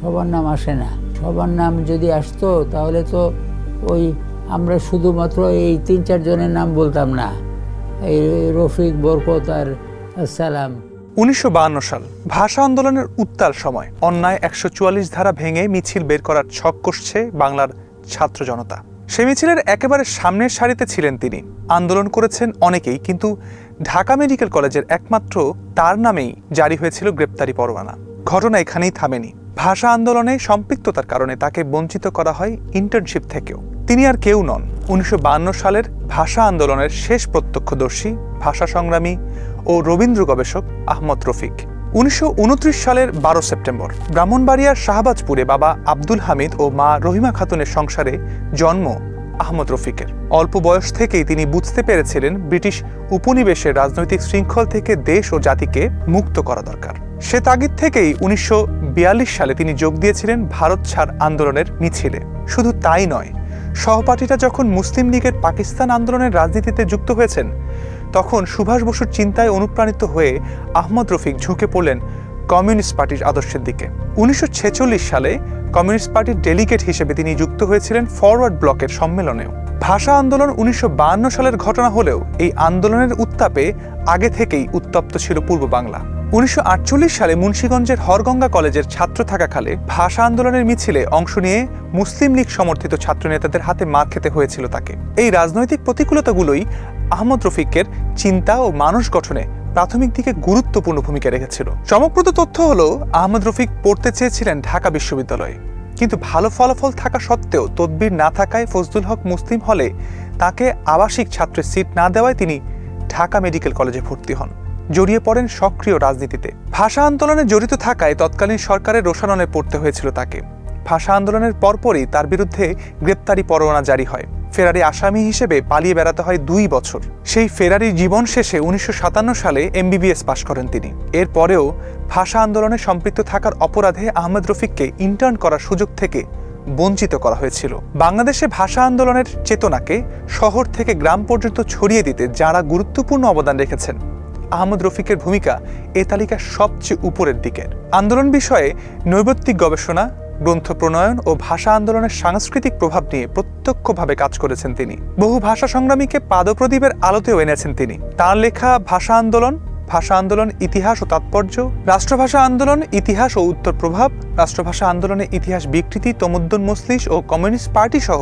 সবার নাম আসে না। সবার নাম যদি আসতো, তাহলে তো ওই আমরা শুধুমাত্র এই তিন চারজনের নাম বলতাম না। এই রফিক, বরকত আর সালাম। উনিশশো সাল, ভাষা আন্দোলনের উত্তাল সময়। অন্যায় একশো চুয়াল্লিশ ধারা ভেঙে মিছিল বের করার ছক কষছে বাংলার ছাত্র জনতা। সে মিছিলের একেবারে সামনের সারিতে ছিলেন তিনি। আন্দোলন করেছেন অনেকেই, কিন্তু ঢাকা মেডিকেল কলেজের একমাত্র তার নামেই জারি হয়েছিল গ্রেপ্তারি পরোয়ানা। ঘটনা এখানেই থামেনি। ভাষা আন্দোলনে সম্পৃক্ততার কারণে তাকে বঞ্চিত করা হয় ইন্টার্নশিপ থেকেও। তিনি আর কেউ নন। উনিশশো সালের ভাষা আন্দোলনের শেষ প্রত্যক্ষদর্শী, ভাষা সংগ্রামী ও রবীন্দ্র গবেষক আহমদ রফিক। উনিশশো উনত্রিশ সালের বারো সেপ্টেম্বর, ব্রাহ্মণবাড়িয়ার শাহবাজপুরে বাবা আব্দুল হামিদ ও মা রহিমা খাতুনের সংসারে জন্ম আহমদ রফিকের। অল্প বয়স থেকেই তিনি বুঝতে পেরেছিলেন ব্রিটিশ উপনিবেশের রাজনৈতিক শৃঙ্খল থেকে দেশ ও জাতিকে মুক্ত করা দরকার। সে তাগিদ থেকেই উনিশশো বিয়াল্লিশ সালে তিনি যোগ দিয়েছিলেন ভারত ছাড় আন্দোলনের মিছিলে। শুধু তাই নয়, সহপাঠীরা যখন মুসলিম লীগের পাকিস্তান আন্দোলনের রাজনীতিতে যুক্ত হয়েছেন, তখন সুভাষ বসুর চিন্তায় অনুপ্রাণিত হয়ে আহমদ রফিক ঝুঁকে পড়লেন কমিউনিস্ট পার্টির আদর্শের দিকে। উনিশশো সালে কমিউনিস্ট পার্টির ডেলিগেট হিসেবে তিনি যুক্ত হয়েছিলেন ফরওয়ার্ড ব্লকের সম্মেলনেও। ভাষা আন্দোলন উনিশশো সালের ঘটনা হলেও এই আন্দোলনের উত্তাপে আগে থেকেই উত্তপ্ত ছিল পূর্ব বাংলা। উনিশশো সালে মুন্সীগঞ্জের হরগঙ্গা কলেজের ছাত্র থাকাকালে ভাষা আন্দোলনের মিছিলে অংশ নিয়ে মুসলিম লীগ সমর্থিত ছাত্রনেতাদের হাতে মার খেতে হয়েছিল তাকে। এই রাজনৈতিক প্রতিকূলতাগুলোই আহমদ রফিকের চিন্তা ও মানুষ গঠনে প্রাথমিক দিকে গুরুত্বপূর্ণ ভূমিকা রেখেছিল। চমকপ্রদ তথ্য হলো, আহমদ রফিক পড়তে চেয়েছিলেন ঢাকা বিশ্ববিদ্যালয়ে। কিন্তু ভালো ফলাফল থাকা সত্ত্বেও তদবির না থাকায় ফজলুল হক মুসলিম হলে তাকে আবাসিক ছাত্রের সিট না দেওয়ায় তিনি ঢাকা মেডিকেল কলেজে ভর্তি হন। জড়িয়ে পড়েন সক্রিয় রাজনীতিতে। ভাষা আন্দোলনে জড়িত থাকায় তৎকালীন সরকারের রোষানলে পড়তে হয়েছিল তাকে। ভাষা আন্দোলনের পরপরই তার বিরুদ্ধে গ্রেপ্তারি পরোয়ানা জারি হয়। ফেরারি আসামি হিসেবে পালিয়ে বেড়াতে হয় দুই বছর। সেই ফেরারি জীবন শেষে উনিশশো সাতান্ন সালে এমবিবিএস পাশ করেন তিনি। এরপরেও ভাষা আন্দোলনে সম্পৃক্ত থাকার অপরাধে আহমেদ রফিককে ইন্টার্ন করার সুযোগ থেকে বঞ্চিত করা হয়েছিল। বাংলাদেশে ভাষা আন্দোলনের চেতনাকে শহর থেকে গ্রাম পর্যন্ত ছড়িয়ে দিতে যারা গুরুত্বপূর্ণ অবদান রেখেছেন, আহমদ রফিকের ভূমিকা এ তালিকার সবচেয়ে উপরের দিকের। আন্দোলন বিষয়ে নৈবত্তিক গবেষণা গ্রন্থ প্রণয়ন ও ভাষা আন্দোলনের সাংস্কৃতিক প্রভাব নিয়ে প্রত্যক্ষভাবে কাজ করেছেন তিনি। বহু ভাষা সংগ্রামীকে পাদপ্রদীপের আলোতেও এনেছেন তিনি। তার লেখা ভাষা আন্দোলন ভাষা আন্দোলন ইতিহাস ও তাৎপর্য, রাষ্ট্রভাষা আন্দোলন ইতিহাস ও উত্তর প্রভাব, রাষ্ট্রভাষা আন্দোলনের ইতিহাস বিকৃতি, তমুদ্দুন মসলিস ও কমিউনিস্ট পার্টি সহ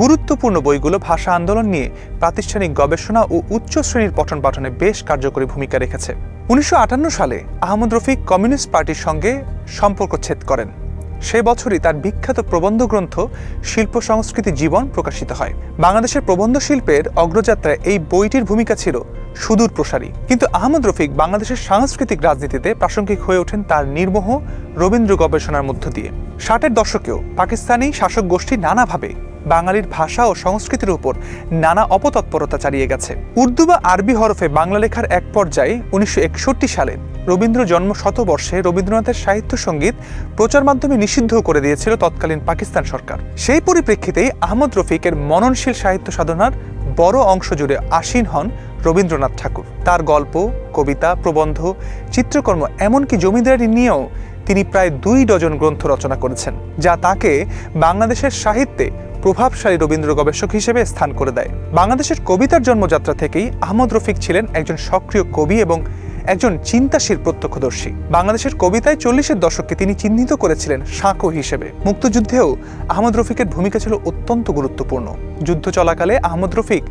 গুরুত্বপূর্ণ বইগুলো ভাষা আন্দোলন নিয়ে প্রাতিষ্ঠানিক গবেষণা ও উচ্চ শ্রেণির পঠন পাঠনে বেশ কার্যকরী ভূমিকা রেখেছে। উনিশশো আটান্ন সালে আহমদ রফিক কমিউনিস্ট পার্টির সঙ্গে সম্পর্ক ছেদ করেন। সে বছরই তার বিখ্যাত প্রবন্ধ গ্রন্থ শিল্প সংস্কৃতি জীবন প্রকাশিত হয়। বাংলাদেশের প্রবন্ধ শিল্পের অগ্রযাত্রায় এই বইটির ভূমিকা ছিল সুদূর প্রসারী। কিন্তু আহমদ রফিক বাংলাদেশের সাংস্কৃতিক রাজনীতিতে প্রাসঙ্গিক হয়ে ওঠেন তার নির্মোহ রবীন্দ্র গবেষণার মধ্য দিয়ে। ষাটের দশকেও পাকিস্তানি শাসক গোষ্ঠী নানাভাবে বাঙালির ভাষা ও সংস্কৃতির উপর নানা অপতৎপরতা চালিয়ে গেছে। উর্দু বা আরবি হরফে বাংলা লেখার এক পর্যায়ে উনিশশো একষট্টি সালে রবীন্দ্র জন্ম শতবর্ষে রবীন্দ্রনাথের সাহিত্য সংগীত প্রচার মাধ্যমে নিষিদ্ধ করে দিয়েছিল তৎকালীন পাকিস্তান সরকার। সেই পরিপ্রেক্ষিতেই আহমদ রফিকের মননশীল সাহিত্য সাধনার বড় অংশ জুড়ে আসীন হন রবীন্দ্রনাথ ঠাকুর। তার গল্প, কবিতা, প্রবন্ধ, চিত্রকর্ম এমনকি জমিদারি নিয়েও তিনি প্রায় দুই ডজন গ্রন্থ রচনা করেছেন, যা তাকে বাংলাদেশের সাহিত্যে প্রভাবশালী রবীন্দ্র গবেষক হিসেবে স্থান করে দেয়। বাংলাদেশের কবিতার জন্মযাত্রা থেকেই আহমদ রফিক ছিলেন একজন সক্রিয় কবি এবং একজন চিন্তাশীল প্রত্যক্ষদর্শী। বাংলাদেশের কবিতায় চল্লিশের দশককে তিনি চিহ্নিত করেছিলেন সাঁকো হিসেবে। মুক্তযুদ্ধেও আহমদ রফিকের ভূমিকা ছিল অত্যন্ত গুরুত্বপূর্ণ। যুদ্ধ চলাকালে আহমদ রফিক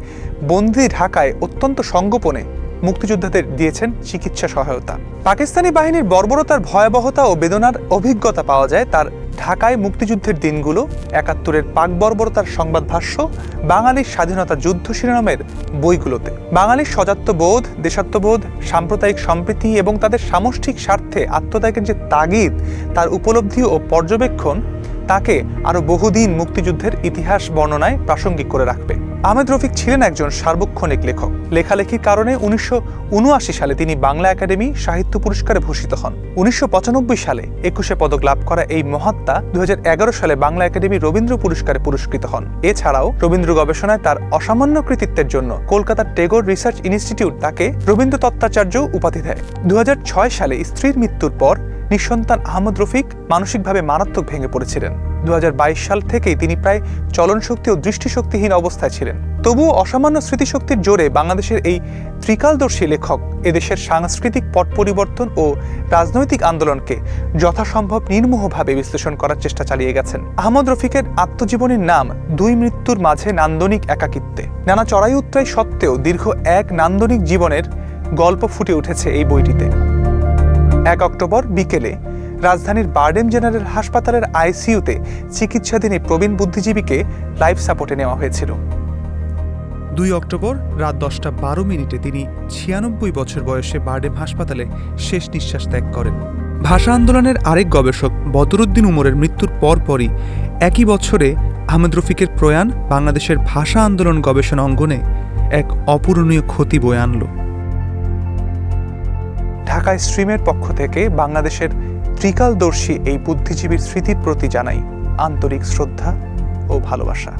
বন্দি ঢাকায় অত্যন্ত সঙ্গোপনে মুক্তিযোদ্ধাদের দিয়েছেন চিকিৎসা সহায়তা। পাকিস্তানি বাহিনীর বর্বরতার ভয়াবহতা ও বেদনার অভিজ্ঞতা পাওয়া যায় তার ঢাকায় মুক্তিযুদ্ধের দিনগুলো, একাত্তরের পাক বর্বরতার সংবাদ ভাষ্য, বাঙালির স্বাধীনতা যুদ্ধ শিরোনামের বইগুলোতে। বাঙালির সজাত্যবোধ, দেশাত্মবোধ, সাম্প্রদায়িক সম্প্রীতি এবং তাদের সামষ্টিক স্বার্থে আত্মত্যাগের যে তাগিদ, তার উপলব্ধি ও পর্যবেক্ষণ তাকে আরও বহুদিন মুক্তিযুদ্ধের ইতিহাস বর্ণনায় প্রাসঙ্গিক করে রাখবে। আহমেদ রফিক ছিলেন একজন সার্বক্ষণিক লেখক। লেখালেখির কারণে উনিশশো উনআশি সালে তিনি বাংলা একাডেমি সাহিত্য পুরস্কারে ভূষিত হন। উনিশশো পঁচানব্বই সালে একুশে পদক লাভ করা এই মহাত্মা দুই হাজার এগারো সালে বাংলা একাডেমি রবীন্দ্র পুরস্কারে পুরস্কৃত হন। এছাড়াও রবীন্দ্র গবেষণায় তার অসামান্য কৃতিত্বের জন্য কলকাতার টেগোর রিসার্চ ইনস্টিটিউট তাকে রবীন্দ্র তত্ত্বাচার্য উপাধি দেয়। দু হাজার ছয় সালে স্ত্রীর মৃত্যুর পর নিঃসন্তান আহমদ রফিক মানসিকভাবে মারাত্মক ভেঙে পড়েছিলেন। দু সাল থেকেই তিনি প্রায় চলনশক্তি ও দৃষ্টিশক্তিহীন অবস্থায় ছিলেন। তবুও অসামান্য স্মৃতিশক্তির জোরে বাংলাদেশের এই ত্রিকালদর্শী লেখক এদেশের সাংস্কৃতিক পট পরিবর্তন ও রাজনৈতিক আন্দোলনকে যথাসম্ভব নির্মোহভাবে বিশ্লেষণ করার চেষ্টা চালিয়ে গেছেন। আহমদ রফিকের আত্মজীবনীর নাম দুই মৃত্যুর মাঝে নান্দনিক একাকিত্বে। নানা চড়াই উত্তরাই সত্ত্বেও দীর্ঘ এক নান্দনিক জীবনের গল্প ফুটে উঠেছে এই বইটিতে। এক অক্টোবর বিকেলে রাজধানীর বারডেম জেনারেল হাসপাতালের আইসিইউতে চিকিৎসাধীন এই প্রবীণ বুদ্ধিজীবীকে লাইফ সাপোর্টে নেওয়া হয়েছিল। দুই অক্টোবর রাত দশটা বারো মিনিটে তিনি ছিয়ানব্বই বছর বয়সে বারডেম হাসপাতালে শেষ নিঃশ্বাস ত্যাগ করেন। ভাষা আন্দোলনের আরেক গবেষক বদরুদ্দিন উমরের মৃত্যুর পরপরই একই বছরে আহমেদ রফিকের প্রয়াণ বাংলাদেশের ভাষা আন্দোলন গবেষণা অঙ্গনে এক অপূরণীয় ক্ষতি বয়ে আনল। ঢাকায় স্ট্রিমের পক্ষ থেকে বাংলাদেশের ত্রিকালদর্শী এই বুদ্ধিজীবীর স্মৃতির প্রতি জানাই আন্তরিক শ্রদ্ধা ও ভালোবাসা।